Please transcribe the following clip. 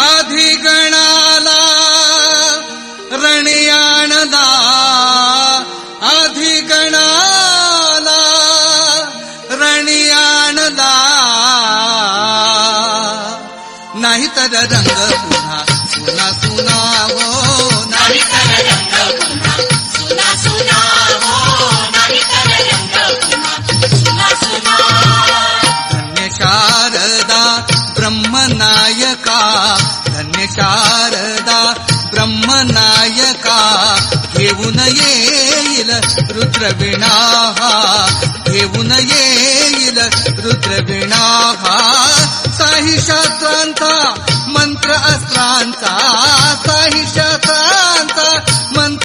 आधी अधिगणाला रणयाणदा अधिगणाला रणयाणदा नाहीतर रंग सुना सुना सुना हो. ब्रह्मनायका धन्य शारदा ब्रह्मनायका घेऊन येईल रुद्रविणा घेऊन येईल रुद्रविणा काही शास्त्रांचा मंत्र अस्त्रांचा काही